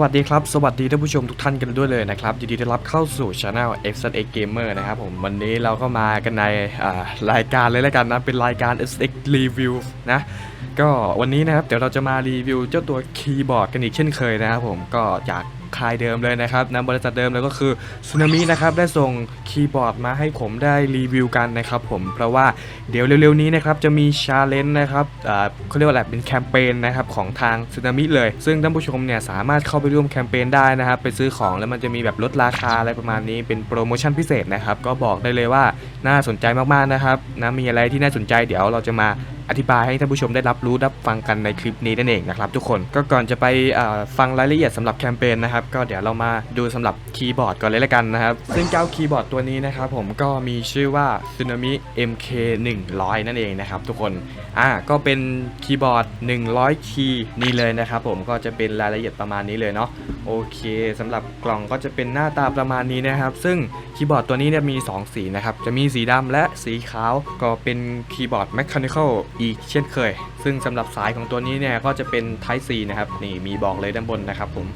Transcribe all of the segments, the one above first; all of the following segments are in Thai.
วัสดีครับ สวัสดีท่านผู้ชมทุกท่านกันด้วยเลยนะครับยินดีต้อนรับเข้าสู่ช anel x x Gamer นะครับผมวันนี้เราก็มากันในรายการเลยแล้วกันนะ เป็นรายการ SX Review นะ ก็วันนี้นะครับ เดี๋ยวเราจะมารีวิวเจ้าตัวคีย์บอร์ดกันอีกเช่นเคยนะครับผมก็จาก ค่ายเดิมเลยนะครับนะบริษัทเดิมเลยก็คือซูนามินะครับได้ส่งคีย์บอร์ดมาให้ผมได้รีวิวกันนะครับผมเพราะว่าเดี๋ยวเร็วๆนี้นะครับจะมีชาเลนจ์นะครับเขาเรียกว่าอะไรเป็นแคมเปญนะครับของทางซูนามิเลย ซึ่งท่านผู้ชมเนี่ยสามารถเข้าไปร่วมแคมเปญได้นะครับไปซื้อของแล้วมันจะมีแบบลดราคาอะไรประมาณนี้เป็นโปรโมชั่นพิเศษนะครับก็บอกได้เลยว่าน่าสนใจมากๆนะครับนะมีอะไรที่น่าสนใจเดี๋ยวเราจะมาอธิบายให้ท่านผู้ชมได้รับรู้รับฟังกันในคลิปนี้นั่นเองนะครับทุกคนก็ก่อนจะไปฟังรายละเอียดสำหรับแคมเปญนะครับก็เดี๋ยวเรามาดูสำหรับคีย์บอร์ดก่อนเลยละกันนะครับซึ่งเจ้าคีย์บอร์ดตัวนี้นะครับผมก็มีชื่อว่า Tsunami MK 100 นั่นเองนะครับทุกคนอ่าก็เป็นคีย์บอร์ด 100 คีย์นี่เลยนะครับผมก็จะเป็นรายละเอียดประมาณนี้เลยเนาะโอเคสำหรับกล่องก็จะเป็นหน้าตาประมาณนี้นะครับ ซึ่งคีย์บอร์ดตัวนี้เนี่ยมี 2 สีนะครับจะมีสีดำและสีขาวก็เป็นคีย์บอร์ด Mechanical อีกเช่นเคย ซึ่งสำหรับสายของตัวนี้เนี่ยก็จะเป็น Type C นะครับนี่มีบอกเลยด้านบนนะครับผม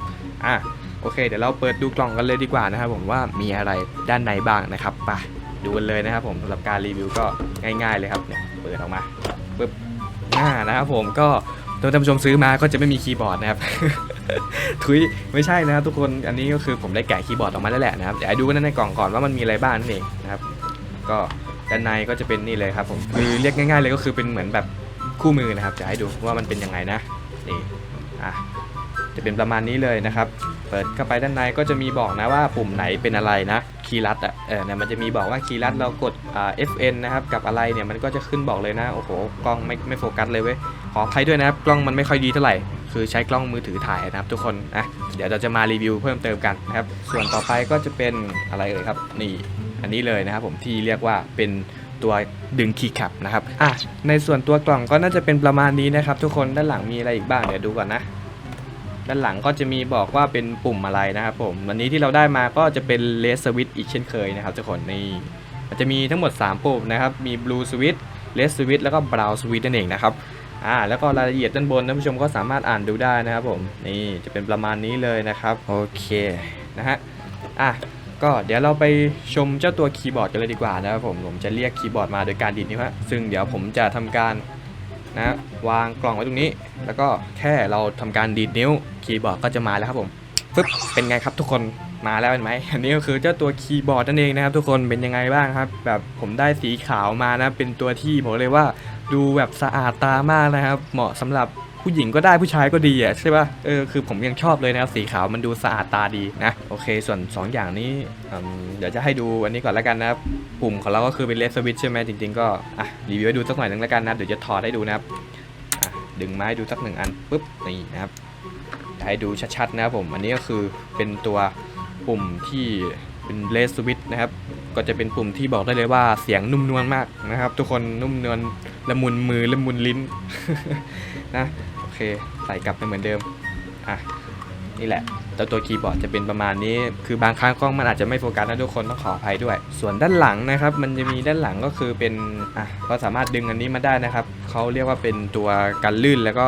อะโอเค เดี๋ยวเราเปิดดูกล่องกันเลยดีกว่านะครับผมว่ามีอะไรด้านในบ้างนะครับไปดูกันเลยนะครับผมสำหรับการรีวิวก็ง่าย ๆเลยครับเนี่ยเปิดออกมาปึ๊บอ่านะครับผมก็ตัวท่านผู้ชมซื้อมาก็จะไม่มีคีย์บอร์ดนะครับ ทุยไม่ใช่นะครับทุกคนอันนี้ก็คือผมได้แกะคีย์บอร์ดออกมาแล้วแหละนะครับเดี๋ยวดูกันในกล่องก่อนว่ามันมีอะไรบ้างนั่นเองนะครับ ก็ ด้านในก็จะเป็นนี่เลยครับผมคือเรียกง่ายๆเลยก็คือเป็นเหมือนแบบคู่มือนะครับจะให้ดูว่ามันเป็นยังไงนะนี่อะจะเป็นประมาณนี้เลยนะครับ เปิดเข้าไปด้านในก็จะมีบอกนะว่าปุ่มไหนเป็นอะไรนะคีย์ลัดอะเออเนี่ยมันจะมีบอกว่าคีย์ลัดเรากดอ่า FN นะครับกับอะไรเนี่ยมันก็จะขึ้นบอกเลยนะโอ้โหกล้องไม่ไม่โฟกัสเลยเว้ยขออภัยด้วยนะครับกล้องมันไม่ค่อยดีเท่าไหร่คือใช้กล้องมือถือถ่ายนะครับทุกคนอะเดี๋ยวเราจะมารีวิวเพิ่มเติมกันนะครับส่วนต่อไปก็จะเป็นอะไรเอ่ยครับนี่ อันนี้เลยนะครับผมที่เรียกว่าเป็นตัวดึงคีย์แคปนะครับอะในส่วนตัวกล่องก็น่าจะเป็นประมาณนี้นะครับทุกคนด้านหลังมีอะไรอีกบ้างเดี๋ยวดูก่อนนะ ด้านหลังก็จะมีบอกว่าเป็นปุ่มอะไรนะครับผมวันนี้ที่เราได้มาก็จะเป็นเลสสวิตอีกเช่นเคยนะครับทุกคนนี่มันจะมีทั้งหมด 3 ปุ่มนะครับมีบลูสวิตเลสสวิตแล้วก็บราวสวิตนั่นเองนะครับอ่าแล้วก็รายละเอียดด้านบนท่านผู้ชมก็สามารถอ่านดูได้นะครับผมนี่จะเป็นประมาณนี้เลยนะครับโอเคนะฮะอะ ก็เดี๋ยวเราไปชมเจ้าตัวคีย์บอร์ดกันเลยดีกว่านะครับผมผมจะเรียกคีย์บอร์ดมาโดยการดีดนิ้วฮะซึ่งเดี๋ยวผมจะทำการนะวางกล่องไว้ตรงนี้ แล้วก็แค่เราทำการดีดนิ้วคีย์บอร์ดก็จะมาแล้วครับผมปึ๊บเป็นไงครับทุกคนมาแล้วเห็นไหมอันนี้ก็คือเจ้าตัวคีย์บอร์ดนั่นเองนะครับทุกคนเป็นยังไงบ้างครับ แบบผมได้สีขาวมานะเป็นตัวที่บอกเลยว่าดูแบบสะอาดตามากนะครับ เหมาะสำหรับ ผู้หญิงก็ได้ผู้ชายก็ดีอะใช่ป่ะเออคือผมยังชอบเลยนะครับสีขาวมันดูสะอาดตาดีนะโอเค ส่วน 2 อย่างนี้เดี๋ยวจะให้ดูอันนี้ก่อนแล้วกันนะครับปุ่มของเราก็คือเป็นเลสสวิตใช่ไหมจริงๆก็อะรีวิวให้ดูสักหน่อยนึงแล้วกันนะเดี๋ยวจะถอดให้ดูนะครับดึงไม้ดูสักหนึ่งอันปุ๊บนี่นะครับให้ดูชัดๆนะครับผมอันนี้ก็คือเป็นตัวปุ่มที่เป็นเลสสวิตนะครับก็จะเป็นปุ่มที่บอกได้เลยว่าเสียงนุ่มนวลมากนะครับ ทุกคนนุ่มนวลละมุนมือละมุนลิ้นนะ เค ใส่กลับไปเหมือนเดิม อะ นี่แหละเจ้าตัวคีย์บอร์ดจะเป็นประมาณนี้ คือบางครั้งกล้องมันอาจจะไม่โฟกัสนะทุกคนต้องขออภัยด้วย ส่วนด้านหลังนะครับ มันจะมีด้านหลังก็คือเป็น อะ ก็สามารถดึงอันนี้มาได้นะครับ เขาเรียกว่าเป็นตัวกันลื่นแล้วก็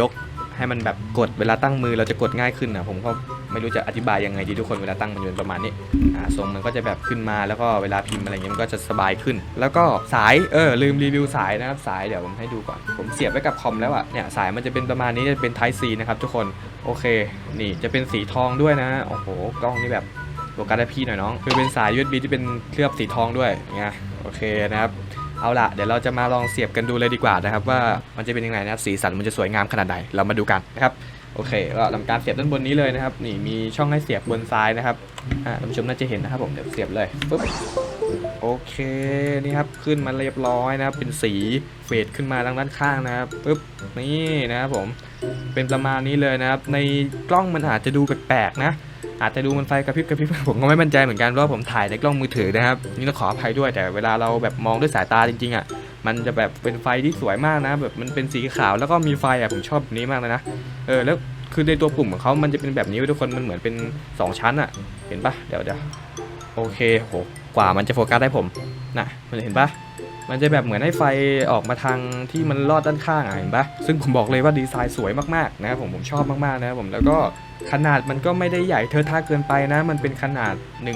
ยกให้มันแบบกดเวลาตั้งมือเราจะกดง่ายขึ้นนะผมก็ ไม่รู้จะอธิบายยังไงดีทุกคนเวลาตั้งมันจะเป็นประมาณนี้อ่าทรงมันก็จะแบบขึ้นมาแล้วก็เวลาพิมพ์อะไรเงี้ยมันก็จะสบายขึ้น แล้วก็สายเออลืมรีวิวสายนะครับสายเดี๋ยวผมให้ดูก่อน ผมเสียบไว้กับคอมแล้วอะเนี่ยสายมันจะเป็นประมาณนี้จะเป็น Type C นะครับทุกคนโอเค นี่จะเป็นสีทองด้วยนะโอ้โหกล้องนี่แบบโฟกัสได้พี่หน่อยน้องคือเป็นสาย USB ที่เป็นเคลือบสีทองด้วยไงโอเคนะครับเอาละเดี๋ยวเราจะมาลองเสียบกันดูเลยดีกว่านะครับว่ามันจะเป็นยังไงนะครับสีสันมันจะสวยงามขนาดไหนเรามาดูกันนะครับ โอเคก็ทำการเสียบด้านบนนี้เลยนะครับ นี่มีช่องให้เสียบบนซ้ายนะครับอ่าท่านผู้ชมน่าจะเห็นนะครับผมเดี๋ยวเสียบเลยปุ๊บโอเคนี่ครับขึ้นมาเรียบร้อยนะครับ เป็นสีเฟดขึ้นมาทางด้านข้างนะครับปุ๊บนี่นะครับผมเป็นประมาณนี้เลยนะครับ ในกล้องมันอาจจะดูแปลกๆนะอาจจะดูมันไฟกระพริบกระพริบผมก็ไม่มั่นใจเหมือนกันเพราะผมถ่ายในกล้องมือถือนะครับ นี่ต้องขออภัยด้วยแต่เวลาเราแบบมองด้วยสายตาจริงๆอะ มันจะแบบเป็นไฟที่สวยมากนะ แบบมันเป็นสีขาวแล้วก็มีไฟอะผมชอบแบบนี้มากเลยนะเออแล้วคือในตัวปุ่มของเขามันจะเป็นแบบนี้ทุกคนมันเหมือนเป็น 2 ชั้นอะเห็นปะเดี๋ยวเดี๋ยวโอเคโหกว่ามันจะโฟกัสได้ผมนะมันเห็นปะมันจะแบบเหมือนให้ไฟออกมาทางที่มันลอดด้านข้างอะเห็นปะซึ่งผมบอกเลยว่าดีไซน์สวยมากๆนะครับผมผมชอบมากๆนะครับผมแล้วก็ขนาดมันก็ไม่ได้ใหญ่เทอะท่าเกินไปนะ มันเป็นขนาด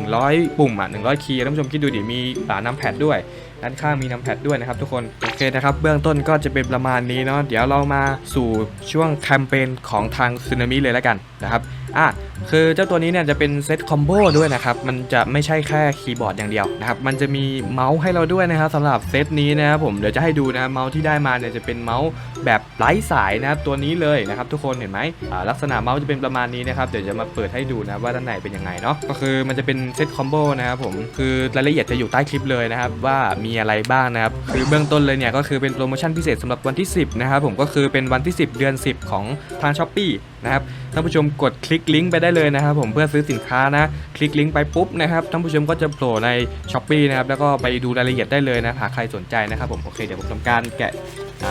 100 ปุ่มอะ100 คีย์ท่านผู้ชมคิดดูดิมีอ่าน้ำแพดด้วยด้านข้างมีน้ำแพดด้วยนะครับทุกคน โอเคนะครับ เบื้องต้นก็จะเป็นประมาณนี้เนาะเดี๋ยวเรามาสู่ช่วงแคมเปญของทางซึนามิเลยแล้วกันนะครับอะคือเจ้าตัวนี้เนี่ยจะเป็นเซตคอมโบด้วยนะครับ มันจะไม่ใช่แค่คีย์บอร์ดอย่างเดียวนะครับ มันจะมีเมาส์ให้เราด้วยนะครับสำหรับเซตนี้นะครับผมเดี๋ยวจะให้ดูนะเมาส์ที่ได้มาเนี่ยจะเป็นเมาส์แบบไร้สายนะครับตัวนี้เลยนะครับทุกคนเห็นไหมอ่าลักษณะเมาส์จะเป็นประมาณนี้นะครับเดี๋ยวจะมาเปิดให้ดูนะว่าด้านในเป็นยังไงเนาะก็คือมันจะเป็นเซตคอมโบนะครับผมคือรายละเอียดจะอยู่ใต้คลิปเลยนะครับว่ามีีอะไรบ้างนะครับคือเบื้องต้นเลยเนี่ยก็คือเป็นโปรโมชั่นพิเศษสำหรับวันที่ 10 นะครับผมก็คือเป็นวันที่ 10 เดือน 10 ของทางช้อปปีนะครับท่านผู้ชมกดคลิกลิงก์ไปได้เลยนะครับผมเพื่อซื้อสินค้านะคลิกลิงก์ไปปุ๊บนะครับท่านผู้ชมก็จะโผล่ในช้อปปีนะครับแล้วก็ไปดูรายละเอียดได้เลยนะหากใครสนใจนะครับผมโอเคเดี๋ยวผมทำการแกะ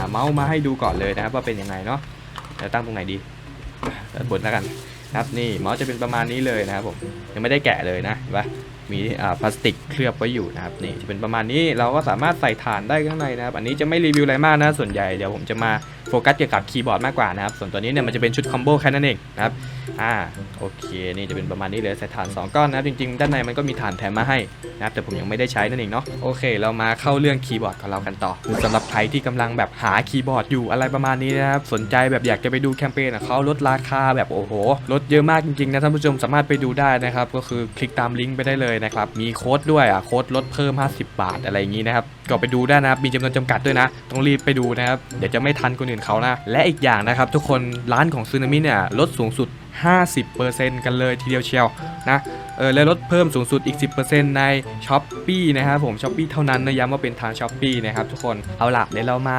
เมาส์มาให้ดูก่อนเลยนะครับว่าเป็นยังไงเนาะเดี๋ยวตั้งตรงไหนดีด้านบนแล้วกันครับนี่เมาส์จะเป็นประมาณนี้เลยนะครับผมยังไม่ได้แกะเลยนะเห็นปะ มีพลาสติกเคลือบไว้อยู่นะครับนี่จะเป็นประมาณนี้เราก็สามารถใส่ฐานได้ข้างในนะครับ อันนี้จะไม่รีวิวอะไรมากนะส่วนใหญ่เดี๋ยวผมจะมาโฟกัสเกี่ยวกับคีย์บอร์ดมากกว่านะครับ ส่วนตัวนี้เนี่ยมันจะเป็นชุดคอมโบแค่นั้นเองนะครับอ่าโอเคนี่จะเป็นประมาณนี้เลยใส่ฐาน 2 ก้อนนะครับจริงๆ ด้านในมันก็มีฐานแถมมาให้นะครับแต่ผมยังไม่ได้ใช้นั่นเองเนาะโอเค เรามาเข้าเรื่องคีย์บอร์ดของเรากันต่อคือสำหรับใครที่กำลังแบบหาคีย์บอร์ดอยู่อะไรประมาณนี้นะครับสนใจแบบอยากจะไปดูแคมเปญของเขาลดราคาแบบโอ้โหลดเยอะมากจริงๆนะท่านผู้ชมสามารถไปดูได้นะครับก็คือคลิกตามลิงก์ไปได้เลยนะครับ มีโค้ดด้วยอะโค้ดลดเพิ่ม 50 บาทอะไรอย่างนี้นะครับ ก็ไปดูได้นะครับ มีจำนวนจำกัดด้วยนะ ต้องรีบไปดูนะครับ เดี๋ยวจะไม่ทันคนอื่นเขานะ และอีกอย่างนะครับทุกคนร้านของซึนามิเนี่ยลดสูงสุด 50%กันเลยทีเดียวเชียวนะเออและลดเพิ่มสูงสุดอีก 10%ใน s h อ p e e นะครับผม s h อ p e e เท่านั้นนะย้ำว่าเป็นทาง s h อ p e e นะครับทุกคนเอาล่ะเดี๋ยวเรามา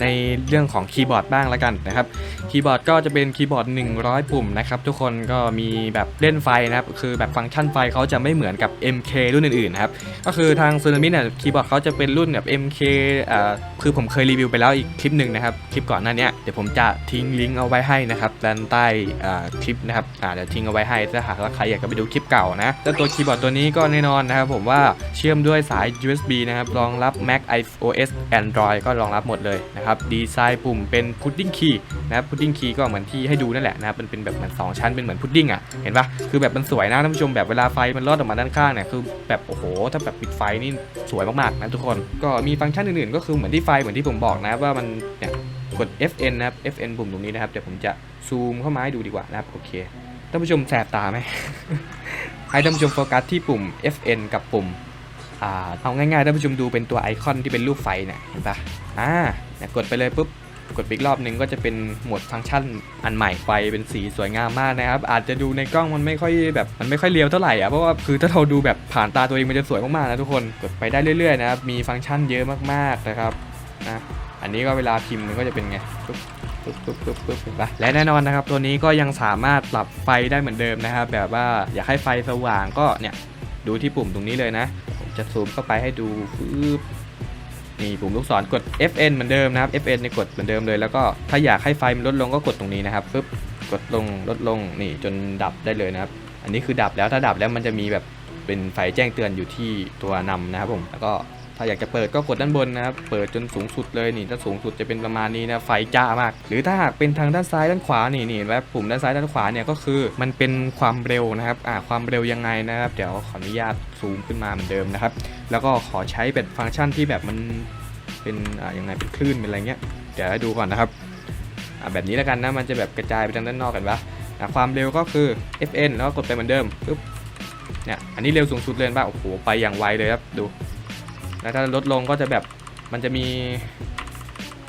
ในเรื่องของคีย์บอร์ดบ้างแล้วกันนะครับคีย์บอร์ดก็จะเป็นคีย์บอร์ด 100 ปุ่มนะครับทุกคนก็มีแบบเล่นไฟนะครับคือแบบฟังก์ชันไฟเขาจะไม่เหมือนกับ MK รุ่นอื่นๆนะครับก็คือทางซูนามิเนี่ยคีย์บอร์ดเขาจะเป็นรุ่นแบบ MK อ่าคือผมเคยรีวิวไปแล้วอีกคลิปหนึ่งนะครับคลิปก่อนหน้านี้เดี๋ยวผมจะทิ้งลิงก์เอาไว้ให้นะครับด้านใต้อ่าคลิปนะครับอ่าเดี๋ยวทิ้งเอาไว้ให้ถ้าหากว่าใครอยากจะไปดูคลิปเก่านะแล้วตัวคีย์บอร์ดตัวนี้ก็แน่นอนนะครับผมว่าเชื่อมด้วยสาย USB นะครับรองรับ Mac iOS Android ก็รองรับหมดเลยนะครับดีไซน์ปุ่มเป็น pudding key นะครับ pudding key ก็เหมือนที่ให้ดูนั่นแหละนะครับมันเป็นแบบเหมือนสองชั้นเป็นเหมือนพุดดิ้งอะเห็นปะคือแบบมันสวยนะท่านผู้ชมแบบเวลาไฟมันลอดออกมาด้านข้างเนี่ยคือแบบโอ้โหถ้าแบบปิดไฟนี่สวยมากๆนะทุกคนก็มีฟังก์ชันอื่นๆ ก็คือเหมือนที่ไฟเหมือนที่ผมบอกนะว่ามันเนี่ยกด FN นะครับ FN ปุ่มตรงนี้นะครับเดี๋ยวผมจะซูมเข้ามาให้ดูดีกว่านะครับโอเคท่านผู้ชมแสบตาไหมให้ท่านผู้ชมโฟกัสที่ปุ่ม FN กับปุ่มอเอาง่ายๆท่านผู้ชมดูเป็นตัวไอคอนที่เป็นรูปไฟเนี่ยเห็นปะอ่า กดไปเลยปุ๊บกดอีกรอบหนึ่งก็จะเป็นโหมดฟังก์ชันอันใหม่ไฟเป็นสีสวยงามมากนะครับ อาจจะดูในกล้องมันไม่ค่อยแบบมันไม่ค่อยเรียวเท่าไหร่อะเพราะว่าคือถ้าเราดูแบบผ่านตาตัวเองมันจะสวยมากๆนะทุกคนกดไปได้เรื่อยๆนะครับมีฟังก์ชันเยอะมากๆนะครับนะอันนี้ก็เวลาพิมพ์มันก็จะเป็นไงปุ๊บปุ๊บปุ๊บปุ๊บปุ๊บเห็นปะและแน่นอนนะครับ ตัวนี้ก็ยังสามารถปรับไฟได้เหมือนเดิมนะครับ แบบว่าอยากให้ไฟสว่างก็เนี่ยดูที่ปุ่มตรงนี้เลยนะผมจะซูมเข้าไปให้ดูปึ๊บ นี่ปุ่มลูกศรกด FN เหมือนเดิมนะครับ FN ในกดเหมือนเดิมเลย แล้วก็ถ้าอยากให้ไฟมันลดลงก็กดตรงนี้นะครับปึ๊บกดลงลดลงนี่จนดับได้เลยนะครับ อันนี้คือดับแล้วถ้าดับแล้วมันจะมีแบบเป็นไฟแจ้งเตือนอยู่ที่ตัวนำนะครับผมแล้วก็ถ้าอยากจะเปิดก็กดด้านบนนะครับ เปิดจนสูงสุดเลยนี่ถ้าสูงสุดจะเป็นประมาณนี้นะไฟจ้ามาก หรือถ้าหากเป็นทางด้านซ้ายด้านขวานี่นี่แบบปุ่มด้านซ้ายด้านขวาเนี่ยก็คือ มันเป็นความเร็วนะครับอ่าความเร็วยังไงนะครับ เดี๋ยวขออนุญาตซูมขึ้นมาเหมือนเดิมนะครับ แล้วก็ขอใช้เป็นฟังก์ชันที่แบบมัน เป็นอ่ายังไงเป็นคลื่นเป็นอะไรเงี้ยเดี๋ยวให้ดูก่อนนะครับอ่าแบบนี้แล้วกันนะมันจะแบบกระจายไปทางด้านนอกกันปะอ่าความเร็วก็คือ FN แล้วก็กดไปเหมือนเดิมปึ๊บเนี่ยอันนี้เร็วสูงสุดเลยป่ะโอ้โหไปอย่างไวเลยครับดูแล้วถ้าลดลงก็จะแบบมันจะมี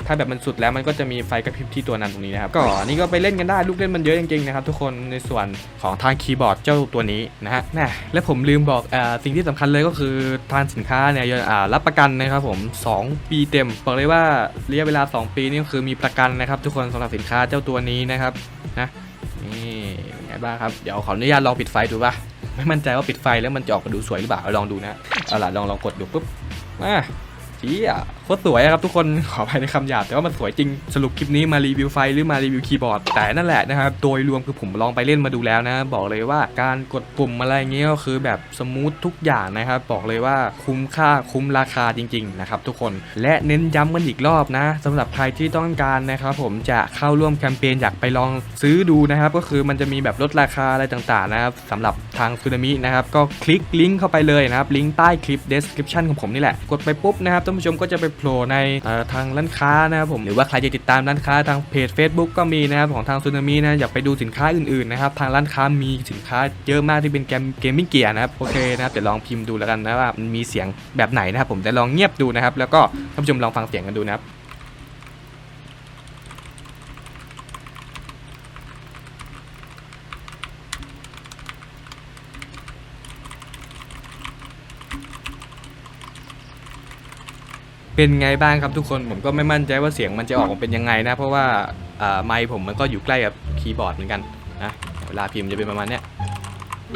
ถ้าแบบมันสุดแล้วมันก็จะมีไฟกระพริบที่ตัวนำตรงนี้นะครับก็อันนี้ก็ไปเล่นกันได้ลูกเล่นมันเยอะจริงๆนะครับทุกคนในส่วนของทางคีย์บอร์ดเจ้าตัวนี้นะฮะนะและผมลืมบอกอ่าสิ่งที่สำคัญเลยก็คือทางสินค้าเนี่ยอ่ารับประกันนะครับผม 2 ปีเต็มบอกเลยว่าระยะเวลา 2 ปีนี่ก็คือมีประกันนะครับ ทุกคนสำหรับสินค้าเจ้าตัวนี้นะครับนะนี่เป็นไงบ้างครับเดี๋ยวขออนุญาตลองปิดไฟดูป่ะไม่มั่นใจว่าปิดไฟแล้วมันจะออกมาดูสวยหรือเปล่าลองดูนะเอาล่ะลองลองกดดูปุ๊บมาเชี้อะโคตรสวยอะครับทุกคนขออภัยในคำหยาบแต่ว่ามันสวยจริงสรุปคลิปนี้มารีวิวไฟหรือมารีวิวคีย์บอร์ดแต่นั่นแหละนะครับโดยรวมคือผมลองไปเล่นมาดูแล้วนะ บอกเลยว่าการกดปุ่มอะไรเงี้ยก็คือแบบสมูททุกอย่างนะครับบอกเลยว่าคุ้มค่าคุ้มราคาจริงๆนะครับทุกคนและเน้นย้ำกันอีกรอบนะสำหรับใครที่ต้องการนะครับผมจะเข้าร่วมแคมเปญอยากไปลองซื้อดูนะครับก็คือมันจะมีแบบลดราคาอะไรต่างๆนะครับสำหรับทางซูนามินะครับก็คลิกลิงก์เข้าไปเลยนะครับลิงก์ใต้คลิป description ของผมนี่แหละกดไปปุ๊บนะครับท่านผู้ชมก็จะไปโผล่ในทางร้านค้านะครับผมหรือว่าใครจะติดตามร้านค้าทางเพจ Facebook ก็มีนะครับของทางซูนามินะอยากไปดูสินค้าอื่นๆนะครับทางร้านค้ามีสินค้าเยอะมากที่เป็นเกมเกมมิ่งเกียร์นะครับโอเคนะครับเดี๋ยวลองพิมพ์ดูแล้วกันนะว่ามันมีเสียงแบบไหนนะครับผมจะลองเงียบดูนะครับแล้วก็ท่านผู้ชมลองฟังเสียงกันดูนะครับ เป็นไงบ้างครับทุกคนผมก็ไม่มั่นใจว่าเสียงมันจะออกมาเป็นยังไงนะ เพราะว่าไมค์ผมมันก็อยู่ใกล้กับคีย์บอร์ดเหมือนกันนะเวลาพิมพ์จะเป็นประมาณเนี้ย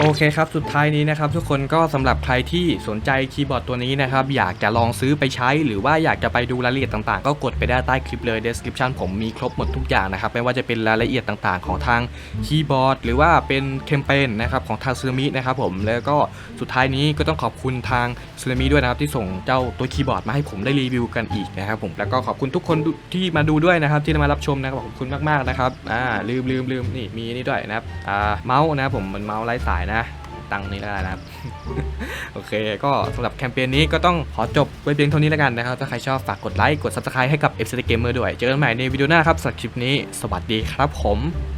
โอเคครับสุดท้ายนี้นะครับทุกคนก็สำหรับใครที่สนใจคีย์บอร์ดตัวนี้นะครับอยากจะลองซื้อไปใช้ หรือว่าอยากจะไปดูรายละเอียดต่างๆ ก็กดไปได้ใต้คลิปเลย description ผมมีครบหมดทุกอย่างนะครับไม่ว่าจะเป็นรายละเอียดต่างๆ ของทางคีย์บอร์ด หรือว่าเป็นแคมเปญนะครับของทางซูมินะครับผมแล้วก็สุดท้ายนี้ก็ต้องขอบคุณทางซูมิด้วยนะครับที่ส่งเจ้าตัวคีย์บอร์ดมาให้ผมได้รีวิวกันอีกนะครับผมแล้วก็ขอบคุณทุกคนที่มาดูด้วยนะครับที่มารับชมนะครับขอบคุณมากๆนะครับอ่าลืมลืมลืมนี่มีนี่ด้วยนะครับอ่าเมาส์นะครับผมมันเมาส์ไร้สายนะตังนี้แล้วกันนะครับ โอเค ก็สำหรับแคมเปญนี้ก็ต้องขอจบไว้เพียงเท่านี้แล้วกันนะครับ ถ้าใครชอบฝากกดไลค์ กด Subscribe ให้กับ f c Gamer ด้วย เจอกันใหม่ในวิดีโอหน้าครับสำหรับคลิปนี้ สวัสดีครับผม